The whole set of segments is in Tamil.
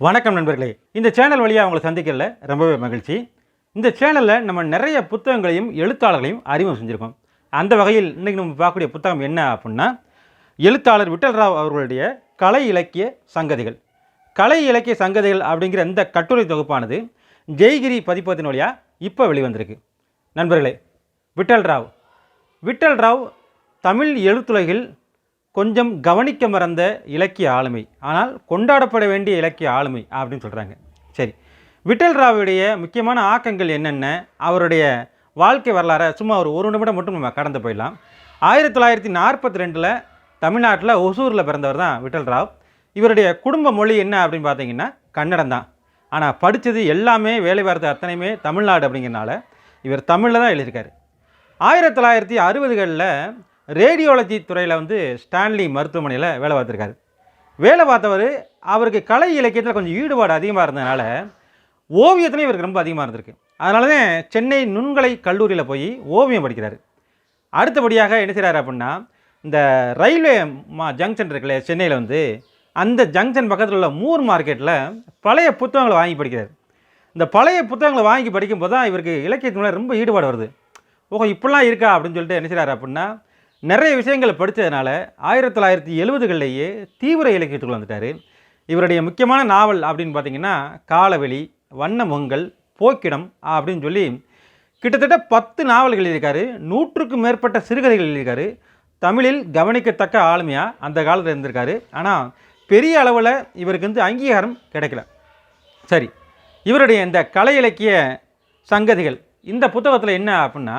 வணக்கம் நண்பர்களே. இந்த சேனல் வழியாக அவங்களை சந்திக்கிறதுல ரொம்பவே மகிழ்ச்சி. இந்த சேனலில் நம்ம நிறைய புத்தகங்களையும் எழுத்தாளர்களையும் அறிமுகம் செஞ்சுருக்கோம். அந்த வகையில் இன்றைக்கி நம்ம பார்க்கக்கூடிய புத்தகம் என்ன அப்படின்னா எழுத்தாளர் விட்டல்ராவ் அவர்களுடைய கலை இலக்கிய சங்கதிகள். கலை இலக்கிய சங்கதிகள் அப்படிங்கிற இந்த கட்டுரை தொகுப்பானது ஜெய்கிரி பதிப்பத்தின் வழியாக இப்போ வெளிவந்திருக்கு. நண்பர்களே விட்டல் ராவ். விட்டல் ராவ் தமிழ் எழுத்துலகில் கொஞ்சம் கவனிக்க மறந்த இலக்கிய ஆளுமை. ஆனால் கொண்டாடப்பட வேண்டிய இலக்கிய ஆளுமை அப்படின்னு சொல்கிறாங்க சரி. விட்டல் ராவுடைய முக்கியமான ஆக்கங்கள் என்னென்ன? அவருடைய வாழ்க்கை வரலாறை சும்மா ஒரு ஒரு நிமிடம் மட்டும் நம்ம கடந்து போயிடலாம். ஆயிரத்தி தொள்ளாயிரத்தி நாற்பத்தி ரெண்டில் தமிழ்நாட்டில் ஒசூரில் பிறந்தவர் தான் விட்டல் ராவ். இவருடைய குடும்ப மொழி என்ன அப்படின்னு பார்த்தீங்கன்னா கன்னடம் தான். ஆனால் படித்தது எல்லாமே வேலை வார்த்தை அத்தனையுமே தமிழ்நாடு அப்படிங்கிறனால இவர் தமிழில் தான் எழுதியிருக்காரு. ஆயிரத்தி தொள்ளாயிரத்தி அறுபதுகளில் ரேடியோலஜி துறையில் வந்து ஸ்டான்லி மருத்துவமனையில் வேலை பார்த்துருக்காரு. வேலை பார்த்தவர் அவருக்கு கலை இலக்கியத்தில் கொஞ்சம் ஈடுபாடு அதிகமாக இருந்ததுனால ஓவியத்துலையும் இவருக்கு ரொம்ப அதிகமாக இருந்திருக்கு. அதனால தான் சென்னை நுண்கலை கல்லூரியில் போய் ஓவியம் படிக்கிறார். அடுத்தபடியாக என்ன செய்கிறாரு அப்படின்னா இந்த ரயில்வே மா ஜங்ஷன் இருக்குல்ல சென்னையில் வந்து அந்த ஜங்ஷன் பக்கத்தில் உள்ள மூர் மார்க்கெட்டில் பழைய புத்தகங்களை வாங்கி படிக்கிறார். இந்த பழைய புத்தகங்களை வாங்கி படிக்கும்போது தான் இவருக்கு இலக்கியத்து மேலே ரொம்ப ஈடுபாடு வருது. ஓகே இப்படிலாம் இருக்கா அப்படின்னு சொல்லிட்டு என்ன செய்கிறாரு அப்படின்னா நிறைய விஷயங்களை படித்ததுனால ஆயிரத்தி தொள்ளாயிரத்தி எழுபதுகளிலேயே தீவிர இலக்கியத்துக்குள்ள வந்துட்டார். இவருடைய முக்கியமான நாவல் அப்படின்னு பார்த்தீங்கன்னா காலவெளி வண்ணமொங்கல் போக்கிடம் அப்படின்னு சொல்லி கிட்டத்தட்ட பத்து நாவல்கள் எழுதியிருக்காரு. நூற்றுக்கும் மேற்பட்ட சிறுகதைகள் எழுதியிருக்காரு. தமிழில் கவனிக்கத்தக்க ஆளுமையாக அந்த காலத்தில் இருந்திருக்காரு. ஆனால் பெரிய அளவில் இவருக்கு வந்து அங்கீகாரம் கிடைக்கல. சரி இவருடைய இந்த கலை இலக்கிய சங்கதிகள் இந்த புத்தகத்தில் என்ன அப்படின்னா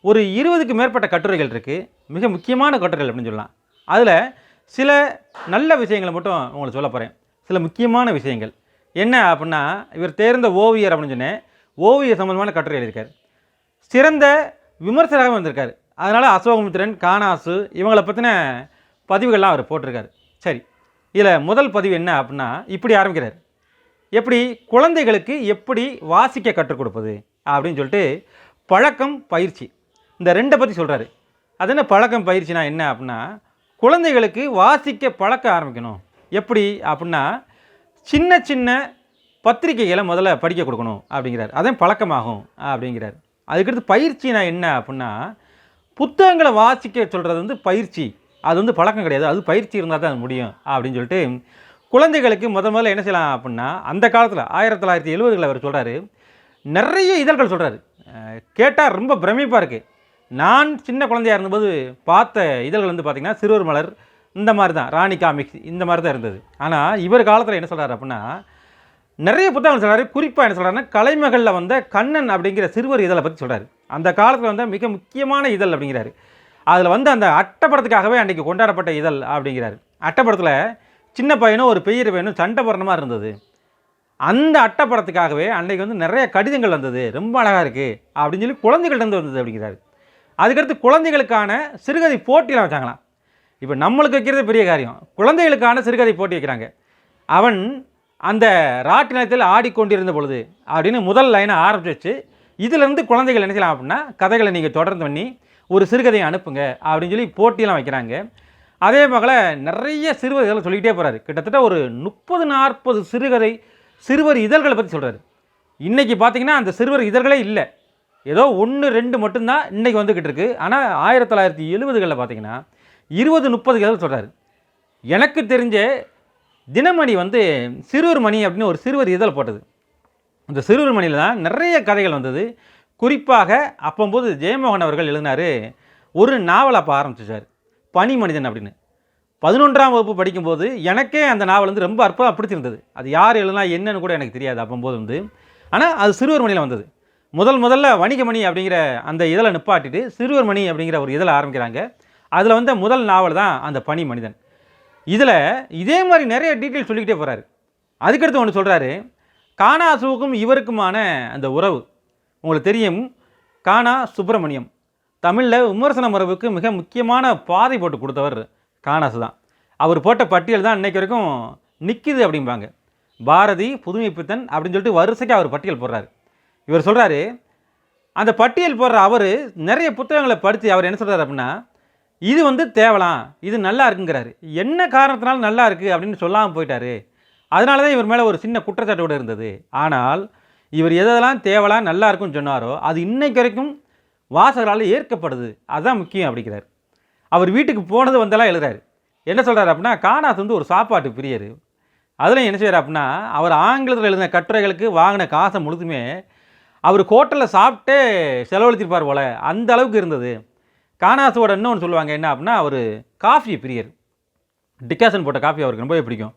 ஒரு இருபதுக்கு மேற்பட்ட கட்டுரைகள் இருக்குது மிக முக்கியமான கட்டுரைகள் அப்படின்னு சொல்லலாம். அதில் சில நல்ல விஷயங்களை மட்டும் உங்களுக்கு சொல்ல போகிறேன் சில முக்கியமான விஷயங்கள். என்ன அப்படின்னா இவர் தேர்ந்த ஓவியர் அப்படின்னு சொன்னேன். ஓவிய சம்பந்தமான கட்டுரை எழுதியிருக்கார். சிறந்த விமர்சகராகவும் வந்திருக்கார் அதனால் அசோகமித்திரன் காணாசு இவங்களை பற்றின பதிவுகள்லாம் அவர் போட்டிருக்காரு. சரி இதில் முதல் பதிவு என்ன அப்படின்னா இப்படி ஆரம்பிக்கிறார். எப்படி குழந்தைகளுக்கு எப்படி வாசிக்க கற்றுக் கொடுப்பது அப்படின்னு சொல்லிட்டு பழக்கம் பயிற்சி. இந்த ரெண்டை பற்றி சொல்கிறாரு அது என்ன பழக்கம் பயிற்சினா என்ன அப்படின்னா குழந்தைகளுக்கு வாசிக்க பழக்க ஆரம்பிக்கணும். எப்படி அப்படின்னா சின்ன சின்ன பத்திரிகைகளை முதல்ல படிக்க கொடுக்கணும் அப்படிங்கிறார் அதே பழக்கமாகும் அப்படிங்கிறார் அதுக்கடுத்து பயிற்சினா என்ன அப்படின்னா புத்தகங்களை வாசிக்க சொல்கிறது வந்து பயிற்சி. அது வந்து பழக்கம் கிடையாது. அது பயிற்சி இருந்தால் தான் அது முடியும் அப்படின்னு சொல்லிட்டு குழந்தைகளுக்கு முத முதல்ல என்ன செய்யலாம் அப்படின்னா அந்த காலத்தில் ஆயிரத்தி தொள்ளாயிரத்தி எழுபதுகளில் அவர் சொல்கிறாரு நிறைய இதழ்கள் சொல்கிறாரு கேட்டால் ரொம்ப பிரமிப்பாக இருக்குது நான் சின்ன குழந்தையா இருந்தபோது பார்த்த இதழ்கள் வந்து பார்த்திங்கன்னா சிறுவர் மலர் இந்த மாதிரி தான் ராணி காமிக்ஸ் இந்த மாதிரி தான் இருந்தது. ஆனால் இவர் காலத்தில் என்ன சொல்கிறார் அப்படின்னா நிறைய புத்தகங்கள் சொல்கிறாரு குறிப்பாக என்ன சொல்கிறாருன்னா கலைமகளில் வந்த கண்ணன் அப்படிங்கிற சிறுவர் இதழை பற்றி சொல்கிறார் அந்த காலத்தில் வந்த மிக முக்கியமான இதழ் அப்படிங்கிறாரு. அதில் வந்து அந்த அட்டப்படத்துக்காகவே அன்றைக்கி கொண்டாடப்பட்ட இதழ் அப்படிங்கிறாரு. அட்டப்படத்தில் சின்ன பையனும் ஒரு பெரிய பையனும் சண்டை போடுற மாதிரி இருந்தது. அந்த அட்டப்படத்துக்காகவே அன்றைக்கி வந்து நிறைய கடிதங்கள் வந்தது. ரொம்ப அழகாக இருக்குது அப்படின்னு சொல்லி குழந்தைகள்கிட்ட வந்தது அப்படிங்கிறாரு. அதுக்கடுத்து குழந்தைகளுக்கான சிறுகதை போட்டியெலாம் வச்சாங்களாம். இப்போ நம்மளுக்கு வைக்கிறது பெரிய காரியம். குழந்தைகளுக்கான சிறுகதை போட்டி வைக்கிறாங்க. அவன் அந்த ராட்டினத்தில் ஆடிக்கொண்டிருந்த பொழுது அப்படின்னு முதல் லைனை ஆரம்பிச்சு வச்சு இதிலேருந்து குழந்தைகள் என்ன செய்யலாம் அப்படின்னா கதைகளை நீங்கள் தொடர்ந்து பண்ணி ஒரு சிறுகதையை அனுப்புங்க அப்படின்னு சொல்லி போட்டியெல்லாம் வைக்கிறாங்க. அதே போல் நிறைய இதெல்லாம் சொல்லிக்கிட்டே போகிறாரு கிட்டத்தட்ட ஒரு முப்பது நாற்பது சிறுகதை சிறுவர் இதழ்களை பற்றி சொல்கிறாரு இன்றைக்கி பார்த்தீங்கன்னா அந்த சிறுவர் இதழ்களே இல்லை. ஏதோ ஒன்று ரெண்டு மட்டும்தான் இன்றைக்கி வந்துக்கிட்டு இருக்குது ஆனால் ஆயிரத்தி தொள்ளாயிரத்தி எழுபதுகளில் பார்த்தீங்கன்னா இருபது முப்பது சொல்கிறார் எனக்கு தெரிஞ்ச தினமணி வந்து சிறுவர் மணி அப்படின்னு ஒரு சிறுவர் இதழ் போட்டது. அந்த சிறுவர் மணியில் தான் நிறைய கதைகள் வந்தது. குறிப்பாக அப்போம்போது ஜெயமோகன் அவர்கள் எழுதினார் ஒரு நாவல் அப்போ ஆரம்பிச்சிச்சார் பனி மனிதன் அப்படின்னு. பதினொன்றாம் வகுப்பு படிக்கும்போது எனக்கே அந்த நாவல் வந்து ரொம்ப அற்புதம் பிடிச்சிருந்தது. அது யார் எழுதுனா என்னன்னு கூட எனக்கு தெரியாது அப்போம்போது வந்து. ஆனால் அது சிறுவர் மணியில் வந்தது. முதல் முதல்ல வணிகமணி அப்படிங்கிற அந்த இதழை நிப்பாட்டிட்டு சிறுவர் மணி அப்படிங்கிற ஒரு இதழை ஆரம்பிக்கிறாங்க. அதில் வந்த முதல் நாவல் தான் அந்த பனி மனிதன். இதில் இதே மாதிரி நிறைய டீட்டெயில் சொல்லிக்கிட்டே போகிறாரு அதுக்கடுத்து ஒன்று சொல்கிறாரு காணாசுவுக்கும் இவருக்குமான அந்த உறவு உங்களுக்கு தெரியும் கானா சுப்பிரமணியம். தமிழில் விமர்சன மரபுக்கு மிக முக்கியமான பாதை போட்டு கொடுத்தவர் காணாசு தான். அவர் போட்ட பட்டியல் தான் இன்னைக்கு வரைக்கும் நிற்கிது அப்படிம்பாங்க. பாரதி புதுமை பித்தன் அப்படின்னு சொல்லிட்டு வரிசைக்கு அவர் பட்டியல் போடுறாரு. இவர் சொல்கிறாரு அந்த பட்டியல் போடுற அவர் நிறைய புத்தகங்களை படித்து அவர் என்ன சொல்கிறார் அப்படின்னா இது வந்து தேவலாம் இது நல்லா இருக்குங்கிறாரு. என்ன காரணத்தினால நல்லா இருக்குது அப்படின்னு சொல்லாமல் போயிட்டாரு. அதனால தான் இவர் மேலே ஒரு சின்ன குற்றச்சாட்டு கூட இருந்தது. ஆனால் இவர் எதெல்லாம் தேவலாம் நல்லா இருக்கும்னு சொன்னாரோ அது இன்னைக்கு வரைக்கும் வாசகரால் ஏற்கப்படுது. அதுதான் முக்கியம் அப்படிங்கிறார். அவர் வீட்டுக்கு போனது வந்தெல்லாம் எழுதுறாரு. என்ன சொல்கிறார் அப்படின்னா காணாஸ் வந்து ஒரு சாப்பாட்டு பிரியர். அதில் என்ன செய்கிறார் அப்படின்னா அவர் ஆங்கிலத்தில் எழுதின கட்டுரைகளுக்கு வாங்கின காசை முழுதுமே அவர் ஹோட்டலில் சாப்பிட்டே செலவழிச்சிருப்பார் போல. அந்த அளவுக்கு இருந்தது. காணாஸோட இன்னொன்று சொல்லுவாங்க என்ன அப்படின்னா அவர் காஃபி பிரியர். டிக்காசன் போட்ட காஃபி அவருக்கு ரொம்பவே பிடிக்கும்.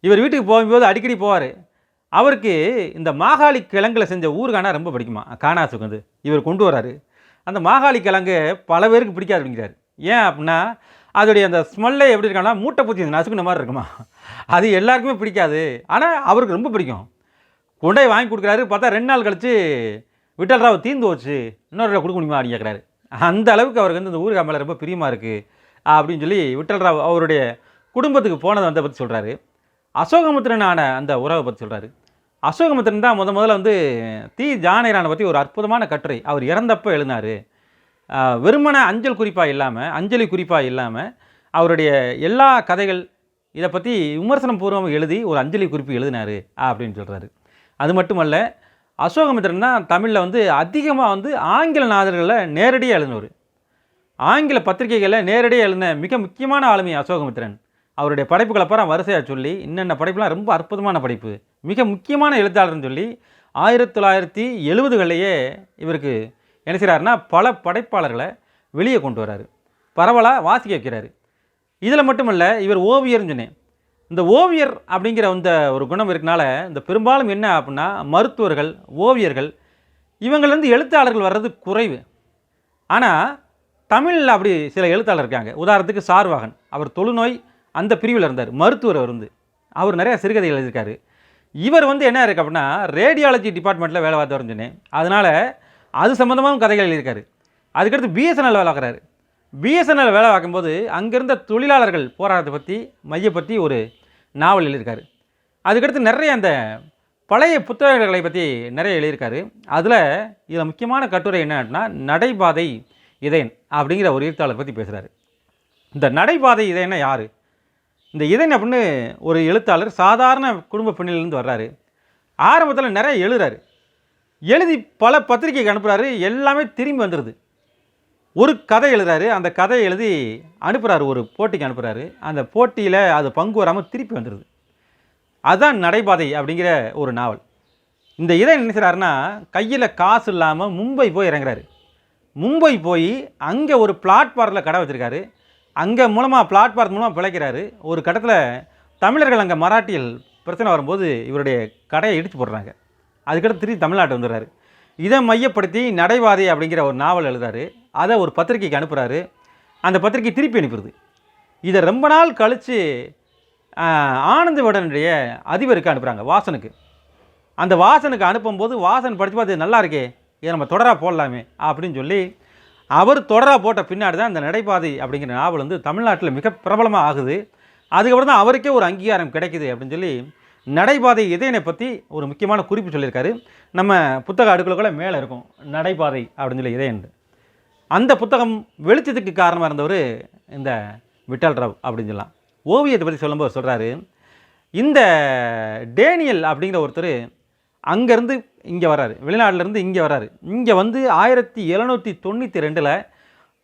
இவர் வீட்டுக்கு போகும்போது அடிக்கடி போவார். அவருக்கு இந்த மாகாளி கிழங்குல செஞ்ச ஊறுகானா ரொம்ப பிடிக்குமா? காணாசுக்கு வந்து. இவர் கொண்டு வராரு. அந்த மாகாளி கிழங்கு பல பேருக்கு பிடிக்காது அப்படிங்கிறார். ஏன் அப்படின்னா அதோடைய அந்த ஸ்மெல்லே எப்படி இருக்கான்னா மூட்டை பூச்சி நசுக்குன மாதிரி இருக்குமா? அது எல்லாருக்குமே பிடிக்காது. ஆனால் அவருக்கு ரொம்ப பிடிக்கும். கொண்டே வாங்கி கொடுக்குறாரு. பார்த்தா ரெண்டு நாள் கழித்து விட்டல் ராவ் தீந்து போச்சு. இன்னொரு கொடுக்க முடியுமா அப்படின்னு கேட்குறாரு. அந்த அளவுக்கு அவருக்கு வந்து இந்த ஊருக்கு மேலே ரொம்ப பிரியமாக இருக்குது அப்படின்னு சொல்லி விட்டல் ராவ் அவருடைய குடும்பத்துக்கு போனதை வந்த பற்றி சொல்கிறாரு அசோகமுத்திரனான அந்த உறவை பற்றி சொல்கிறாரு அசோகமுத்திரன் தான் முத முதல்ல வந்து தி. ஜானகிரானை பற்றி ஒரு அற்புதமான கட்டுரை. அவர் இறந்தப்போ எழுதினார். வெறுமன அஞ்சல் குறிப்பாக இல்லாமல் அஞ்சலி குறிப்பாக இல்லாமல் அவருடைய எல்லா கதைகள் இதை பற்றி விமர்சனம் பூர்வமாக எழுதி ஒரு அஞ்சலி குறிப்பு எழுதினார் அப்படின்னு சொல்கிறாரு அது மட்டுமல்ல அசோகமித்திரன் தான் தமிழில் வந்து அதிகமாக வந்து ஆங்கில நாதர்களை நேரடியாக எழுதினவர். ஆங்கில பத்திரிகைகளில் நேரடியாக எழுதின மிக முக்கியமான ஆளுமை அசோகமித்திரன். அவருடைய படைப்புகளை அப்புறம் வரிசையாக சொல்லி இன்னென்ன படைப்புலாம் ரொம்ப அற்புதமான படைப்பு. மிக முக்கியமான எழுத்தாளர்னு சொல்லி ஆயிரத்தி தொள்ளாயிரத்தி எழுபதுகளிலேயே இவருக்கு என்ன செய்கிறாருன்னா பல படைப்பாளர்களை வெளியே கொண்டு வராரு பரவலாக வாசிக்க வைக்கிறாரு. இதில் மட்டுமல்ல இவர் ஓவியர்னு சொன்னேன். இந்த ஓவியர் அப்படிங்கிற இந்த ஒரு குணம் இருக்கனால இந்த பெரும்பாலும் என்ன அப்படின்னா மருத்துவர்கள் ஓவியர்கள் இவங்கள்லேருந்து எழுத்தாளர்கள் வர்றது குறைவு. ஆனால் தமிழில் அப்படி சில எழுத்தாளர் இருக்காங்க. உதாரணத்துக்கு சார்வாகன். அவர் தொழுநோய் அந்த பிரிவில் இருந்தார். மருத்துவர் இருந்து வந்து. அவர் நிறையா சிறுகதை எழுதியிருக்காரு. இவர் வந்து என்ன இருக்கு அப்படின்னா ரேடியாலஜி டிபார்ட்மெண்ட்டில் வேலை பார்த்தவர்னு சொன்னேன். அதனால் அது சம்மந்தமாகவும் கதைகள் எழுதியிருக்காரு. அதுக்கடுத்து பிஎஸ்என்எல் வேலை பார்க்குறாரு. பிஎஸ்என்எல் வேலை பார்க்கும்போது அங்கேருந்த தொழிலாளர்கள் போராட்டத்தை பற்றி மையப்பற்றி பற்றி ஒரு நாவல் எழுதியிருக்காரு. அதுக்கடுத்து நிறைய அந்த பழைய புத்தகங்களை பற்றி நிறைய எழுதியிருக்காரு. அதில் இதில் முக்கியமான கட்டுரை என்னன்னா நடைபாதை இதயன் அப்படிங்கிற ஒரு எழுத்தாளர் பற்றி பேசுகிறாரு இந்த நடைபாதை இதயன்னா யார்? இந்த இதன் அப்படின்னு ஒரு எழுத்தாளர் சாதாரண குடும்ப பெண்ணிலிருந்து வர்றாரு. ஆரம்பத்தில் நிறைய எழுதுறாரு. எழுதி பல பத்திரிகைக்கு அனுப்புகிறாரு எல்லாமே திரும்பி வந்துடுது ஒரு கதை எழுதுறாரு. அந்த கதையை எழுதி அனுப்புகிறாரு ஒரு போட்டிக்கு அனுப்புகிறாரு அந்த போட்டியில் அது பங்கு வராமல் திருப்பி வந்துடுது அதுதான் நடைபாதை அப்படிங்கிற ஒரு நாவல். இந்த இதை நினைக்கிறாருன்னா கையில் காசு இல்லாமல் மும்பை போய் இறங்குறாரு. மும்பை போய் அங்கே ஒரு பிளாட்ஃபார்மில் கடை வச்சுருக்காரு. அங்கே மூலமாக பிளாட்ஃபார்ம் மூலமாக பிழைக்கிறாரு. ஒரு கட்டத்தில் தமிழர்கள் அங்கே மராட்டியில் பிரச்சனை வரும்போது இவருடைய கடையை இடித்து போடுறாங்க. அதுக்கடுத்து திருப்பி தமிழ்நாட்டு வந்துடுறாரு. இதை மையப்படுத்தி நடைபாதை அப்படிங்கிற ஒரு நாவல் எழுதாரு அதை ஒரு பத்திரிக்கைக்கு அனுப்புகிறாரு அந்த பத்திரிக்கை திருப்பி அனுப்புறது இதை ரொம்ப நாள் கழித்து ஆனந்த விடனுடைய அதிபருக்கு அனுப்புகிறாங்க வாசனுக்கு. அந்த வாசனுக்கு அனுப்பும்போது வாசன் படித்து பார்த்து நல்லா இருக்கே இதை நம்ம தொடராக போடலாமே அப்படின்னு சொல்லி அவர் தொடராக போட்ட பின்னாடி தான் இந்த நடைபாதை அப்படிங்கிற நாவல் வந்து தமிழ்நாட்டில் மிக பிரபலமாக ஆகுது. அதுக்கப்புறம் தான் அவருக்கே ஒரு அங்கீகாரம் கிடைக்குது அப்படின்னு சொல்லி நடைபாதை இதயனை பற்றி ஒரு முக்கியமான குறிப்பு சொல்லியிருக்காரு. நம்ம புத்தக அடுக்குகளுக்குள்ள மேலே இருக்கும் நடைபாதை அப்படின்னு சொல்லி இதயன் அந்த புத்தகம் வெளிச்சத்துக்கு காரணமாக இருந்தவர் இந்த விட்டல் ராவ் அப்படின்னு சொல்லலாம். ஓவியத்தை பற்றி சொல்லும்போது சொல்கிறாரு இந்த டேனியல் அப்படிங்கிற ஒருத்தர் அங்கேருந்து இங்கே வராரு வெளிநாட்டிலேருந்து இங்கே வராரு இங்கே வந்து ஆயிரத்தி எழுநூற்றி தொண்ணூற்றி ரெண்டில்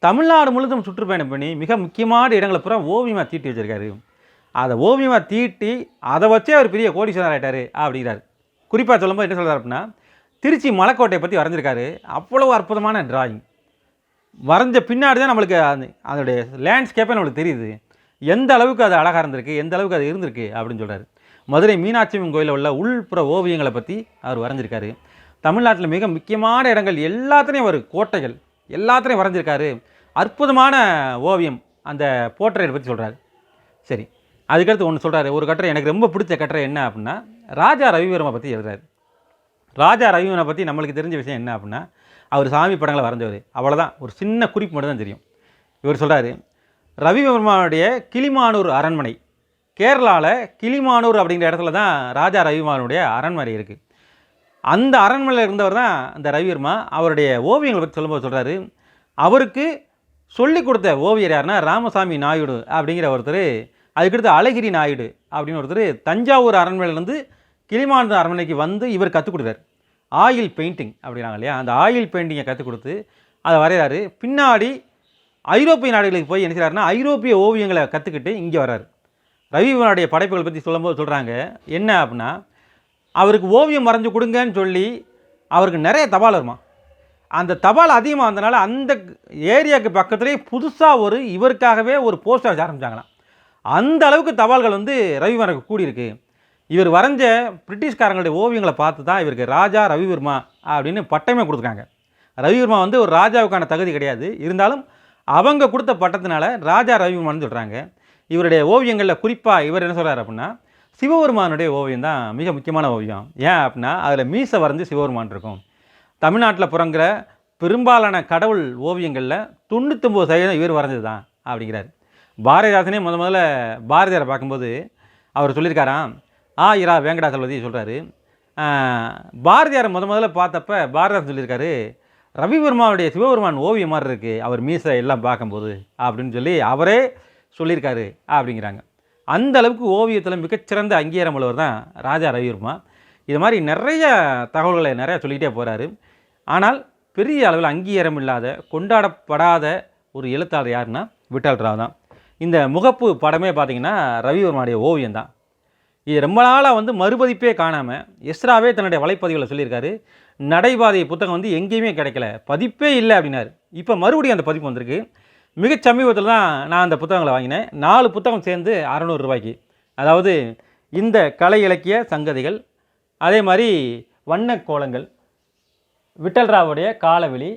தமிழ்நாடு முழுதும் சுற்றுப்பயணம் பண்ணி மிக முக்கியமான இடங்களை பூரா ஓவியமாக தீட்டி வச்சிருக்காரு. அதை ஓவியமாக தீட்டி அதை வச்சே அவர் பெரிய கோடீஸ்வரர் ஆகிட்டார் அப்படிங்கிறார். குறிப்பாக சொல்லும்போது என்ன சொல்கிறார் அப்படின்னா திருச்சி மலைக்கோட்டையை பற்றி வரைஞ்சிருக்காரு. அவ்வளோ அற்புதமான டிராயிங் வரைஞ்ச பின்னாடி தான் நம்மளுக்கு அந்த அதனுடைய லேண்ட்ஸ்கேப்பே நம்மளுக்கு தெரியுது. எந்த அளவுக்கு அது அழகாக இருந்திருக்கு எந்த அளவுக்கு அது இருந்திருக்கு அப்படின்னு சொல்கிறாரு மதுரை மீனாட்சி அம்மன் கோயிலில் உள்ள உள்புற ஓவியங்களை பற்றி அவர் வரைஞ்சிருக்காரு. தமிழ்நாட்டில் மிக முக்கியமான இடங்கள் எல்லாத்துலேயும் ஒரு கோட்டைகள் எல்லாத்துலேயும் வரைஞ்சிருக்காரு. அற்புதமான ஓவியம் அந்த போர்ட்ரேட் பற்றி சொல்கிறாரு சரி அதுக்கடுத்து ஒன்று சொல்கிறாரு ஒரு கட்டுரை எனக்கு ரொம்ப பிடிச்ச கட்டுரை என்ன அப்படின்னா ராஜா ரவிவர்மா பற்றி எழுதுறாரு. ராஜா ரவிவர்மா பற்றி நம்மளுக்கு தெரிஞ்ச விஷயம் என்ன அப்படின்னா அவர் சாமி படங்களை வரைஞ்சவர். அவ்வளோதான் ஒரு சின்ன குறிப்பு மட்டும் தான் தெரியும். இவர் சொல்கிறாரு ரவிவர்மாவுடைய கிளிமானூர் அரண்மனை கேரளாவில் கிளிமானூர் அப்படிங்கிற இடத்துல தான் ராஜா ரவிமானுடைய அரண்மனை இருக்குது அந்த அரண்மனையில் இருந்தவர் தான் இந்த ரவிவர்மா அவருடைய ஓவியங்களை பற்றி சொல்லும்போது சொல்கிறாரு அவருக்கு சொல்லி கொடுத்த ஓவியர் யாருன்னா ராமசாமி நாயுடு அப்படிங்கிற ஒருத்தர் அதுக்கடுத்து அழகிரி நாயுடு அப்படின்னு ஒருத்தர் தஞ்சாவூர் அரண்மனையிலேருந்து கிளிமானந்த அரண்மனைக்கு வந்து இவர் கற்றுக் கொடுத்தார் ஆயில் பெயிண்டிங் அப்படின்னாங்க இல்லையா? அந்த ஆயில் பெயிண்டிங்கை கற்றுக் கொடுத்து அதை வரைகிறாரு. பின்னாடி ஐரோப்பிய நாடுகளுக்கு போய் என்ன ஐரோப்பிய ஓவியங்களை கற்றுக்கிட்டு இங்கே வர்றாரு. ரவிவனுடைய படைப்புகள் பற்றி சொல்லும்போது சொல்கிறாங்க என்ன அப்படின்னா அவருக்கு ஓவியம் வரைஞ்சு கொடுங்கன்னு சொல்லி அவருக்கு நிறைய தபால் வருமா? அந்த தபால் அதிகமாக வந்தனால அந்த ஏரியாவுக்கு பக்கத்துலேயே புதுசாக ஒரு இவருக்காகவே ஒரு போஸ்ட் ஆஃபீஸ் ஆரம்பித்தாங்களாம் அந்த அளவுக்கு தபால்கள் வந்து ரவிவனுக்கு கூடியிருக்கு. இவர் வரைஞ்ச பிரிட்டிஷ்காரங்களுடைய ஓவியங்களை பார்த்து தான் இவருக்கு ராஜா ரவிவர்மா அப்படின்னு பட்டமே கொடுத்துருக்காங்க. ரவிவர்மா வந்து ஒரு ராஜாவுக்கான தகுதி கிடையாது. இருந்தாலும் அவங்க கொடுத்த பட்டத்தினால ராஜா ரவிவர்மான்னு சொல்கிறாங்க இவருடைய ஓவியங்களில் குறிப்பாக இவர் என்ன சொல்கிறார் அப்படின்னா சிவபெருமானுடைய ஓவியம் தான் மிக முக்கியமான ஓவியம். ஏன் அப்படின்னா அதில் மீசை வரைஞ்சி சிவபெருமான் இருக்கும். தமிழ்நாட்டில் புறங்கிற பெரும்பாலான கடவுள் ஓவியங்களில் தொண்ணூத்தொம்பது சதவீதம் இவர் வரைஞ்சது தான் அப்படிங்கிறார். பாரதிதாசனே முத முதல்ல பாரதியாரை பார்க்கும்போது அவர் சொல்லியிருக்காராம் ஆ இரா வேங்கடாசலபதி சொல்கிறாரு பாரதியார் முத முதல்ல பார்த்தப்ப பாரதியார் சொல்லியிருக்காரு ரவிவர்மாவுடைய சிவபெருமான் ஓவியம் மாதிரி இருக்குது அவர் மீசை எல்லாம் பார்க்கும்போது அப்படின்னு சொல்லி அவரே சொல்லியிருக்காரு அப்படிங்கிறாங்க. அந்த அளவுக்கு ஓவியத்தில் மிகச்சிறந்த அங்கீகாரம் உள்ளவர் தான் ராஜா ரவிவர்மா. இது மாதிரி நிறைய தகவல்களை நிறையா சொல்லிக்கிட்டே போகிறாரு ஆனால் பெரிய அளவில் அங்கீகாரம் இல்லாத கொண்டாடப்படாத ஒரு எழுத்தாளர் யாருன்னா விட்டால் ராவ் தான் இந்த முகப்பு படமே பார்த்திங்கன்னா ரவிவர்மாவுடைய ஓவியம் தான். இது ரொம்ப நாளாக வந்து மறுபதிப்பே காணாமல் எஸ்ராவே தன்னுடைய வலைப்பதிவில் சொல்லியிருக்காரு. நடைபாதை புத்தகம் வந்து எங்கேயுமே கிடைக்கல. பதிப்பே இல்லை அப்படின்னாரு. இப்போ மறுபடியும் அந்த பதிப்பு வந்திருக்கு. மிக சமீபத்தில் தான் நான் அந்த புத்தகங்களை வாங்கினேன். நாலு புத்தகம் சேர்ந்து அறநூறு ரூபாய்க்கு. அதாவது இந்த கலை இலக்கிய சங்கதிகள் அதே மாதிரி வண்ண கோலங்கள் விட்டல்ராவுடைய காலவெளி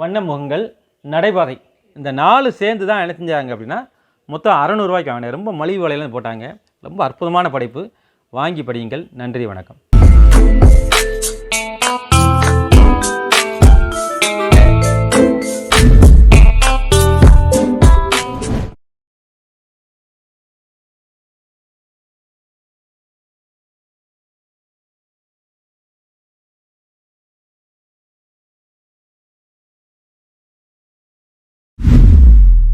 வண்ண முகங்கள் நடைபாதை இந்த நாலு சேர்ந்து தான் என்ன செஞ்சாங்க அப்படின்னா மொத்தம் அறநூறுவாய்க்கு வாங்கினேன். ரொம்ப மலிவு விலையிலேருந்து போட்டாங்க. ரொம்ப அற்புதமான படைப்பு. வாங்கி படியுங்கள். நன்றி வணக்கம்.